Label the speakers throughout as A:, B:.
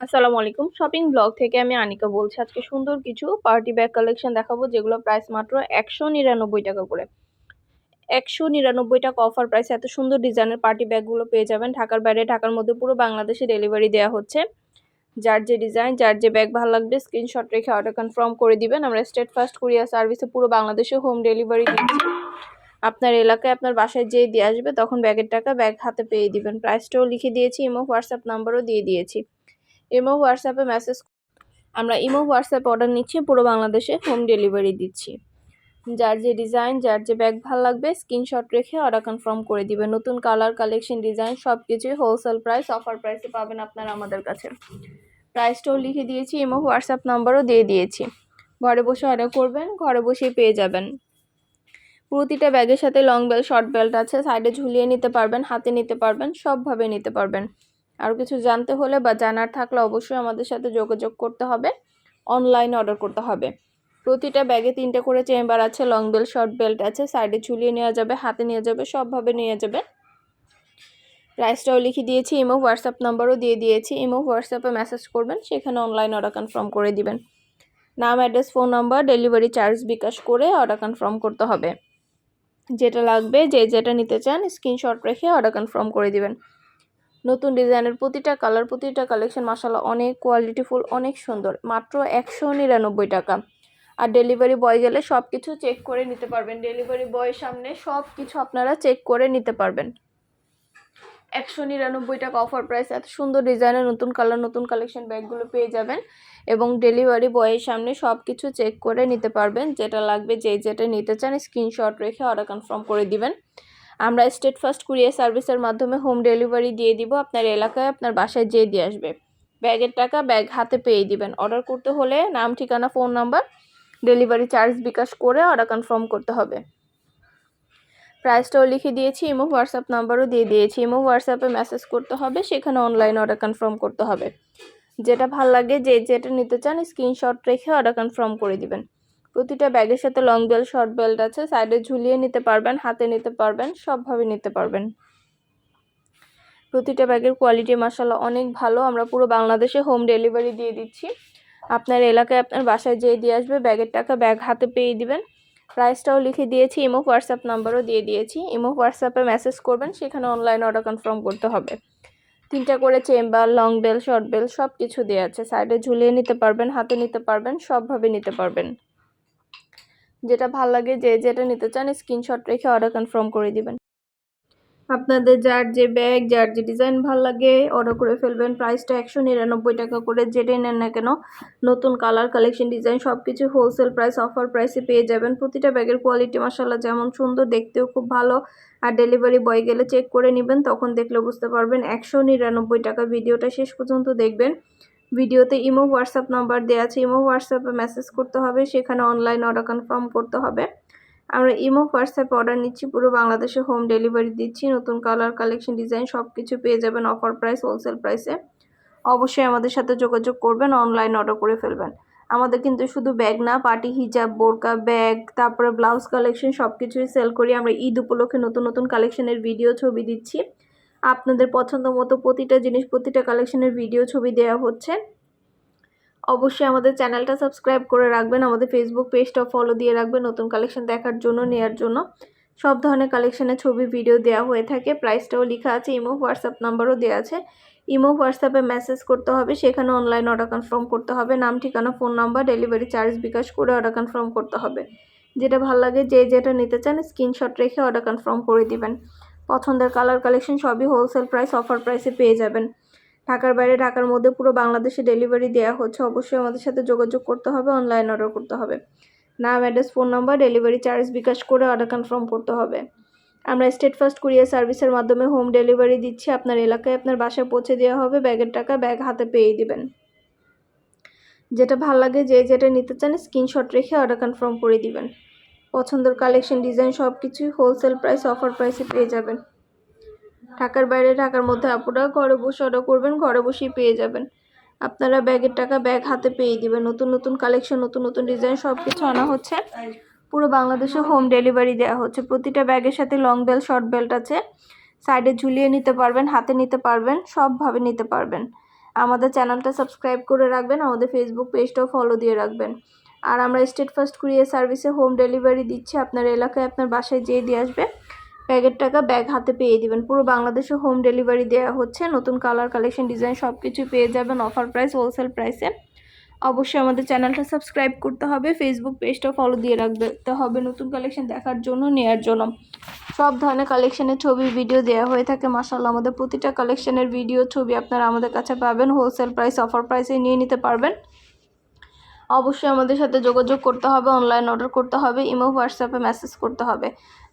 A: আসসালামু আলাইকুম। Shopping blog থেকে আমি আনিকা বলছি। আজকে সুন্দর কিছু পার্টি ব্যাগ কালেকশন দেখাবো, যেগুলো প্রাইস মাত্র একশো নিরানব্বই টাকা করে। একশো নিরানব্বই টাকা অফার প্রাইসে এত সুন্দর ডিজাইনের পার্টি ব্যাগগুলো পেয়ে যাবেন। ঢাকার বাইরে, ঢাকার মধ্যে পুরো বাংলাদেশে ডেলিভারি দেওয়া হচ্ছে। যার যে ডিজাইন, যার যে ব্যাগ ভালো লাগবে, স্ক্রিনশট রেখে অর্ডার কনফার্ম করে দিবেন। আমরা স্টেট ফার্স্ট কুরিয়ার সার্ভিসে পুরো বাংলাদেশে হোম ডেলিভারি দিচ্ছি। আপনার এলাকায় আপনার বাসায় যেয়ে দিয়ে আসবে, তখন ব্যাগের টাকা ব্যাগ হাতে পেয়ে দিবেন। প্রাইসটাও লিখে দিয়েছি এবং হোয়াটসঅ্যাপ নাম্বারও দিয়ে দিয়েছি। ইমো হোয়াটসঅ্যাপে মেসেজ আমরা ইমো হোয়াটসঅ্যাপে অর্ডার নিচ্ছি, পুরো বাংলাদেশে হোম ডেলিভারি দিচ্ছি। যার যে ডিজাইন যার যে ব্যাগ ভালো লাগবে স্ক্রিনশট রেখে অর্ডার কনফার্ম করে দিবে। নতুন কালার কালেকশন ডিজাইন সব কিছুই হোলসেল প্রাইস অফার প্রাইসে পাবেন আপনারা আমাদের কাছে। প্রাইসটাও লিখে দিয়েছি ইমো হোয়াটসঅ্যাপ নাম্বারও দিয়ে দিয়েছি। ঘরে বসে অর্ডার করবেন, ঘরে বসেই পেয়ে যাবেন। প্রতিটা ব্যাগের সাথে লং বেল্ট শর্ট বেল্ট আছে সাইডে ঝুলিয়ে নিতে পারবেন, হাতে নিতে পারবেন, সবভাবে নিতে পারবেন। আরও কিছু জানতে হলে বা জানার থাকলে অবশ্যই আমাদের সাথে যোগাযোগ করতে হবে। অনলাইন অর্ডার করতে হবে। প্রতিটা ব্যাগে তিনটে করে চেম্বার আছে লং বেল্ট শর্ট বেল্ট আছে। সাইডে ঝুলিয়ে নেওয়া যাবে, হাতে নিয়ে যাবে, সবভাবে নিয়ে যাবে। প্রাইসটাও লিখে দিয়েছি ইমো হোয়াটসঅ্যাপ নাম্বারও দিয়ে দিয়েছি। ইমো হোয়াটসঅ্যাপে মেসেজ করবেন, সেখানে অনলাইন অর্ডার কনফার্ম করে দিবেন। নাম address phone number delivery charge bKash করে অর্ডার কনফার্ম করতে হবে। যেটা লাগবে, যে যেটা নিতে চান স্ক্রিনশট রেখে অর্ডার কনফার্ম করে দিবেন। নতুন ডিজাইনের প্রতিটা কালার, প্রতিটা কালেকশন মাসাল্লাহ অনেক কোয়ালিটিফুল, অনেক সুন্দর। মাত্র একশো নিরানব্বই টাকা। আর ডেলিভারি বয় গেলে সব কিছু চেক করে নিতে পারবেন। ডেলিভারি বয়ের সামনে সব কিছু আপনারা চেক করে নিতে পারবেন। একশো নিরানব্বই টাকা অফার প্রাইস। এত সুন্দর ডিজাইনের নতুন কালার, নতুন কালেকশন ব্যাগগুলো পেয়ে যাবেন এবং ডেলিভারি বয়ের সামনে সব কিছু চেক করে নিতে পারবেন। যেটা লাগবে যে যেটা নিতে চান স্ক্রিনশট রেখে অর্ডার কনফার্ম করে দিবেন। আমরা স্টেট ফার্স্ট কুরিয়ার সার্ভিসের মাধ্যমে হোম ডেলিভারি দিয়ে দিব আপনার এলাকায়, আপনার বাসায় যেয়ে দিয়ে আসবে। ব্যাগের টাকা ব্যাগ হাতে পেয়ে দিবেন। অর্ডার করতে হলে নাম, ঠিকানা phone number delivery charge bKash করে অর্ডার কনফার্ম করতে হবে। প্রাইসটাও লিখে দিয়েছি, ইমো, হোয়াটসঅ্যাপ নাম্বারও দিয়ে দিয়েছি। ইমো, হোয়াটসঅ্যাপে মেসেজ করতে হবে, সেখানে অনলাইন অর্ডার কনফার্ম করতে হবে। যেটা ভালো লাগে, যে, যেটা নিতে চান স্ক্রিনশট রেখে অর্ডার কনফার্ম করে দিবেন। প্রতিটা ব্যাগের সাথে লং বেল্ট শর্ট বেল্ট আছে। সাইডে ঝুলিয়ে নিতে পারবেন, হাতে নিতে পারবেন, সবভাবে নিতে পারবেন। প্রতিটা ব্যাগের কোয়ালিটি মাসাল্লাহ অনেক ভালো। আমরা পুরো বাংলাদেশে হোম ডেলিভারি দিয়ে দিচ্ছি। আপনার এলাকায় আপনার বাসায় যেয়ে দিয়ে আসবে, ব্যাগের টাকা ব্যাগ হাতে পেয়ে দিবেন। প্রাইসটাও লিখে দিয়েছি ইমো হোয়াটসঅ্যাপ নাম্বারও দিয়ে দিয়েছি। ইমো হোয়াটসঅ্যাপে মেসেজ করবেন, সেখানে অনলাইন অর্ডার কনফার্ম করতে হবে। তিনটা করে chamber long bell short bell সব কিছু দেওয়া আছে সাইডে ঝুলিয়ে নিতে পারবেন, হাতে নিতে পারবেন, সবভাবে নিতে পারবেন। যেটা ভালো লাগে যে যেটা নিতে চান স্ক্রিনশট রেখে অর্ডার কনফার্ম করে দিবেন। আপনাদের যার যে ব্যাগ যার যে ডিজাইন ভালো লাগে অর্ডার করে ফেলবেন। প্রাইসটা একশো নিরানব্বই টাকা করে, যেটাই নেন না কেন, নতুন কালার কালেকশন ডিজাইন সব কিছু হোলসেল প্রাইস অফার প্রাইসে পেয়ে যাবেন। প্রতিটা ব্যাগের কোয়ালিটি মাসাল্লাহ যেমন সুন্দর, দেখতেও খুব ভালো। আর ডেলিভারি বয় গেলে চেক করে নেবেন, তখন দেখলে বুঝতে পারবেন। একশো নিরানব্বই টাকা ভিডিওটা শেষ পর্যন্ত দেখবেন। ভিডিওতে ইমো, হোয়াটসঅ্যাপ নাম্বার দেওয়া আছে। ইমো, হোয়াটসঅ্যাপে মেসেজ করতে হবে, সেখানে অনলাইন অর্ডার কনফার্ম করতে হবে। আমরা ইমো, হোয়াটসঅ্যাপে অর্ডার নিচ্ছি, পুরো বাংলাদেশে হোম ডেলিভারি দিচ্ছি। নতুন কালার কালেকশন ডিজাইন সব কিছু পেয়ে যাবেন অফার প্রাইস হোলসেল প্রাইসে অবশ্যই আমাদের সাথে যোগাযোগ করবেন অনলাইন অর্ডার করে ফেলবেন। আমাদের কিন্তু শুধু ব্যাগ না পার্টি হিজাব বোরকা ব্যাগ তারপরে ব্লাউজ কালেকশন সব কিছুই সেল করি। আমরা ঈদ উপলক্ষে নতুন নতুন কালেকশনের ভিডিও ছবি দিচ্ছি। আপনাদের পছন্দ মতো প্রতিটা জিনিস, প্রতিটা কালেকশনের ভিডিও ছবি দেওয়া হচ্ছে। অবশ্যই আমাদের চ্যানেলটা সাবস্ক্রাইব করে রাখবেন, আমাদের ফেসবুক পেজটা ফলো দিয়ে রাখবেন, নতুন কালেকশন দেখার জন্য নেওয়ার জন্য। সব ধরনের কালেকশনের ছবি ভিডিও দেওয়া হয়ে থাকে প্রাইসটাও লেখা আছে ইমো হোয়াটসঅ্যাপ নাম্বারও দেওয়া আছে। ইমো হোয়াটসঅ্যাপে মেসেজ করতে হবে, সেখানে অনলাইন অর্ডার কনফার্ম করতে হবে, নাম, ঠিকানা phone number delivery charge bKash করে অর্ডার কনফার্ম করতে হবে। যেটা ভালো লাগে, যে যেটা নিতে চান স্ক্রিনশট রেখে অর্ডার কনফার্ম করে দিবেন। পছন্দের কালার কালেকশন সবই হোলসেল প্রাইস অফার প্রাইসে পেয়ে যাবেন। ঢাকার বাইরে, ঢাকার মধ্যে পুরো বাংলাদেশে ডেলিভারি দেওয়া হচ্ছে। অবশ্যই আমাদের সাথে যোগাযোগ করতে হবে অনলাইন অর্ডার করতে হবে। নাম address phone number delivery charge bKash করে অর্ডার কনফার্ম করতে হবে। আমরা স্টেট ফার্স্ট কুরিয়ার সার্ভিসের মাধ্যমে হোম ডেলিভারি দিচ্ছি। আপনার এলাকায় আপনার বাসায় পৌঁছে দেওয়া হবে, ব্যাগের টাকা ব্যাগ হাতে পেয়ে দিবেন। যেটা ভালো লাগে, যে যেটা নিতে চান স্ক্রিনশট রেখে অর্ডার কনফার্ম করে দিবেন। পছন্দের কালেকশন ডিজাইন সব কিছুই হোলসেল প্রাইস অফার প্রাইসে পেয়ে যাবেন। ঢাকার বাইরে, ঢাকার মধ্যে আপুরা ঘরে বসে অর্ডার করবেন, ঘরে বসেই পেয়ে যাবেন। আপনারা ব্যাগের টাকা ব্যাগ হাতে পেয়ে দিবেন। নতুন নতুন কালেকশন নতুন নতুন ডিজাইন সব কিছু আনা হচ্ছে। পুরো বাংলাদেশে হোম ডেলিভারি দেওয়া হচ্ছে। প্রতিটা ব্যাগের সাথে লং বেল্ট শর্ট বেল্ট আছে। সাইডে ঝুলিয়ে নিতে পারবেন, হাতে নিতে পারবেন, সবভাবে নিতে পারবেন। আমাদের চ্যানেলটা সাবস্ক্রাইব করে রাখবেন, আমাদের ফেসবুক পেজটাও ফলো দিয়ে রাখবেন। আর আমরা স্টেট ফার্স্ট কুরিয়ার সার্ভিসে হোম ডেলিভারি দিচ্ছি। আপনার এলাকায় আপনার বাসায় যেয়ে দিয়ে আসবে। ব্যাগের টাকা ব্যাগ হাতে পেয়ে দিবেন। পুরো বাংলাদেশে হোম ডেলিভারি দেওয়া হচ্ছে। নতুন কালার, কালেকশন, ডিজাইন সব কিছুই পেয়ে যাবেন অফার প্রাইস, হোলসেল প্রাইসে। অবশ্যই আমাদের চ্যানেলটা সাবস্ক্রাইব করতে হবে। ফেসবুক পেজটা ফলো দিয়ে রাখতে হবে নতুন কালেকশন দেখার জন্য, নেয়ার জন্য। সব ধরনের কালেকশনের ছবি ভিডিও দেওয়া হয়ে থাকে। মাসাল্লাহ আমাদের প্রতিটা কালেকশনের ভিডিও ছবি আপনারা আমাদের কাছে পাবেন। হোলসেল প্রাইস, অফার প্রাইসে নিয়ে নিতে পারবেন। অবশ্যই আমাদের সাথে যোগাযোগ করতে হবে অনলাইন অর্ডার করতে হবে ইমো হোয়াটসঅ্যাপে মেসেজ করতে হবে।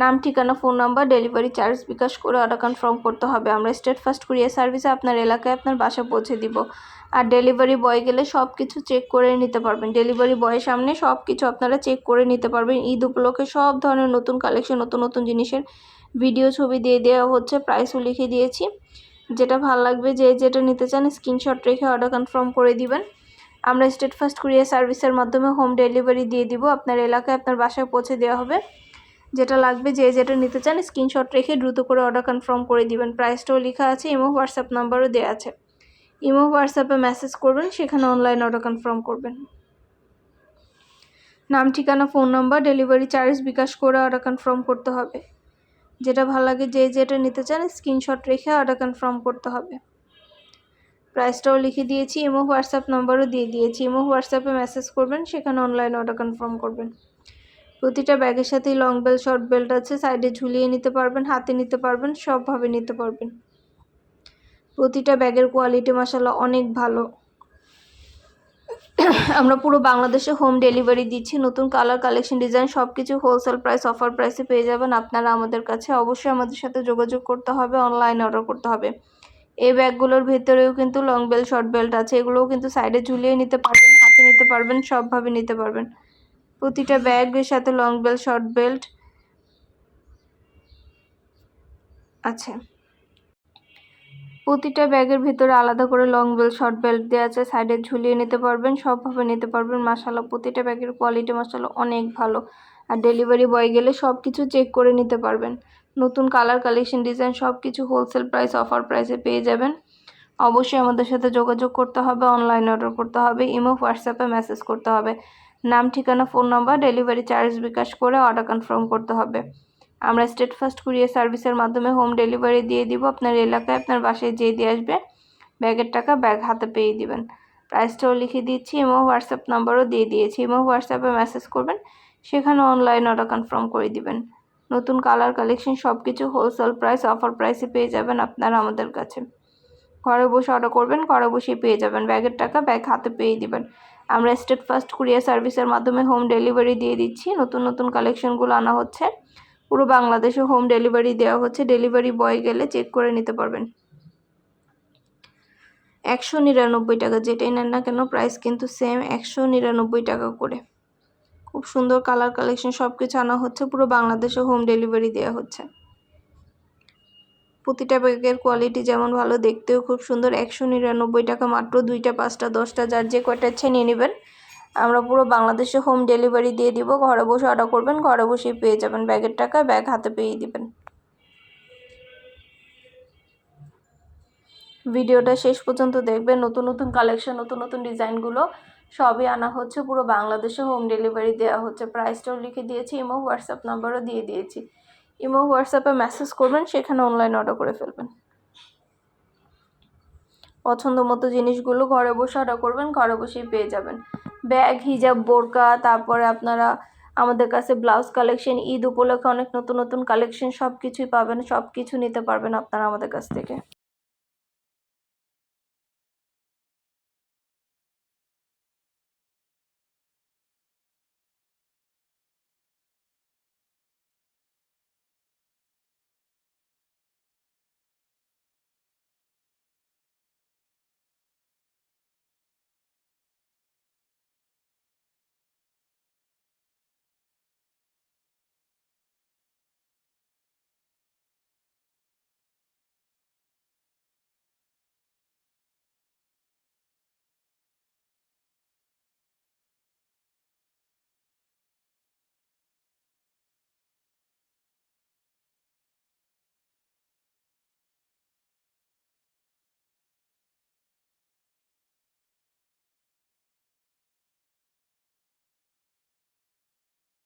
A: নাম, ঠিকানা phone number delivery charge bKash করে অর্ডার কনফার্ম করতে হবে। আমরা স্টেট ফার্স্ট কুরিয়ার সার্ভিসে আপনার এলাকায় আপনার বাসা পৌঁছে দিব। আর ডেলিভারি বয় গেলে সব কিছু চেক করে নিতে পারবেন। ডেলিভারি বয়ের সামনে সব কিছু আপনারা চেক করে নিতে পারবেন। ঈদ উপলক্ষে সব ধরনের নতুন কালেকশন নতুন নতুন জিনিসের ভিডিও ছবি দিয়ে দেওয়া হচ্ছে। প্রাইসও লিখে দিয়েছি। যেটা ভালো লাগবে, যে যেটা নিতে চান স্ক্রিনশট রেখে অর্ডার কনফার্ম করে দিবেন। আমরা স্টেট ফার্স্ট কুরিয়ার সার্ভিসের মাধ্যমে হোম ডেলিভারি দিয়ে দিব। আপনার এলাকায় আপনার বাসায় পৌঁছে দেওয়া হবে। যেটা লাগবে, যে যেটা নিতে চান স্ক্রিনশট রেখে দ্রুত করে অর্ডার কনফার্ম করে দিবেন। প্রাইসটাও লেখা আছে ইমো হোয়াটসঅ্যাপ নাম্বারও দেওয়া আছে। ইমো হোয়াটসঅ্যাপে মেসেজ করবেন, সেখানে অনলাইন অর্ডার কনফার্ম করবেন। নাম, ঠিকানা phone number delivery charge bKash করে অর্ডার কনফার্ম করতে হবে। যেটা ভালো লাগে, যে যেটা নিতে চান স্ক্রিনশট রেখে অর্ডার কনফার্ম করতে হবে। প্রাইসটাও লিখে দিয়েছি, ইমো হোয়াটসঅ্যাপ নাম্বারও দিয়ে দিয়েছি। ইমো হোয়াটসঅ্যাপে মেসেজ করবেন, সেখানে অনলাইন অর্ডার কনফার্ম করবেন। প্রতিটা ব্যাগের সাথেই লং বেল্ট শর্ট বেল্ট আছে সাইডে ঝুলিয়ে নিতে পারবেন, হাতে নিতে পারবেন, সবভাবে নিতে পারবেন। প্রতিটা ব্যাগের কোয়ালিটি মশালা অনেক ভালো। আমরা পুরো বাংলাদেশে হোম ডেলিভারি দিচ্ছি, নতুন কালার কালেকশন ডিজাইন সব কিছু হোলসেল প্রাইস অফার প্রাইসে পেয়ে যাবেন। আপনারা আমাদের কাছে অবশ্যই আমাদের সাথে যোগাযোগ করতে হবে অনলাইনে অর্ডার করতে হবে। এই ব্যাগগুলোর ভেতরেও কিন্তু লং বেল্ট শর্ট বেল্ট আছে। এগুলোও কিন্তু সাইডে ঝুলিয়ে নিতে পারবেন, হাতে নিতে পারবেন, সবভাবে নিতে পারবেন। প্রতিটা ব্যাগের সাথে লং বেল্ট শর্ট বেল্ট আছে। প্রতিটা ব্যাগের ভিতরে আলাদা করে লং বেল্ট শর্ট বেল্ট দেওয়া আছে। সাইডে ঝুলিয়ে নিতে পারবেন, সবভাবে নিতে পারবেন। মাসাল্লাহ প্রতিটা ব্যাগের কোয়ালিটি মাসাল্লাহ অনেক ভালো। আর ডেলিভারি বয় গেলে সব কিছু চেক করে নিতে পারবেন। নতুন কালার কালেকশন ডিজাইন সব কিছু হোলসেল প্রাইস অফার প্রাইসে পেয়ে যাবেন। অবশ্যই আমাদের সাথে যোগাযোগ করতে হবে অনলাইন অর্ডার করতে হবে ইমো হোয়াটসঅ্যাপে মেসেজ করতে হবে। নাম, ঠিকানা phone number delivery charge bKash করে অর্ডার কনফার্ম করতে হবে। আমরা স্টেট ফার্স্ট কুরিয়ার সার্ভিসের মাধ্যমে হোম ডেলিভারি দিয়ে দিব। আপনার এলাকায় আপনার বাসায় যেয়ে দিয়ে আসবে, ব্যাগের টাকা ব্যাগ হাতে পেয়ে দিবেন। প্রাইসটাও লিখে দিচ্ছি ইমো হোয়াটসঅ্যাপ নাম্বারও দিয়ে দিয়েছি। ইমো হোয়াটসঅ্যাপে মেসেজ করবেন, সেখানে অনলাইন অর্ডার কনফার্ম করে দিবেন। নতুন কালার কালেকশন সব কিছু হোলসেল প্রাইস অফার প্রাইসে পেয়ে যাবেন আপনারা আমাদের কাছে। ঘরে বসে অর্ডার করবেন, ঘরে বসেই পেয়ে যাবেন। ব্যাগের টাকা ব্যাগ হাতে পেয়ে দিবেন। আমরা স্টেট ফার্স্ট কুরিয়ার সার্ভিসের মাধ্যমে হোম ডেলিভারি দিয়ে দিচ্ছি। নতুন নতুন কালেকশনগুলো আনা হচ্ছে। পুরো বাংলাদেশে হোম ডেলিভারি দেওয়া হচ্ছে। ডেলিভারি বয় গেলে চেক করে নিতে পারবেন। একশো নিরানব্বই টাকা, যেটাই নেন না কেন প্রাইস কিন্তু সেম একশো নিরানব্বই টাকা করে। খুব সুন্দর কালার কালেকশন সব কিছু আনা হচ্ছে, পুরো বাংলাদেশে হোম ডেলিভারি দেওয়া হচ্ছে। প্রতিটা ব্যাগের কোয়ালিটি যেমন ভালো, দেখতেও খুব সুন্দর। একশো নিরানব্বই টাকা মাত্র, দুইটা, পাঁচটা, দশটা, যার যে কয়টা ইচ্ছে নিয়ে নেবেন। আমরা পুরো বাংলাদেশে হোম ডেলিভারি দিয়ে দিব। ঘরে বসে অর্ডার করবেন, ঘরে বসেই পেয়ে যাবেন ব্যাগের টাকা ব্যাগ হাতে পেয়ে দিবেন। ভিডিওটা শেষ পর্যন্ত দেখবেন। নতুন নতুন কালেকশন নতুন নতুন ডিজাইনগুলো সবই আনা হচ্ছে, পুরো বাংলাদেশে হোম ডেলিভারি দেওয়া হচ্ছে। প্রাইসটাও লিখে দিয়েছি ইমো হোয়াটসঅ্যাপ নাম্বারও দিয়ে দিয়েছি। ইমো হোয়াটসঅ্যাপে মেসেজ করবেন, সেখানে অনলাইন অর্ডার করে ফেলবেন। পছন্দ মতো জিনিসগুলো ঘরে বসে অর্ডার করবেন, ঘরে বসেই পেয়ে যাবেন। ব্যাগ, হিজাব, বোরকা, তারপরে আপনারা আমাদের কাছে ব্লাউজ কালেকশন ঈদ উপলক্ষে অনেক নতুন নতুন কালেকশন সব কিছুই পাবেন সব কিছু নিতে পারবেন আপনারা আমাদের কাছ থেকে।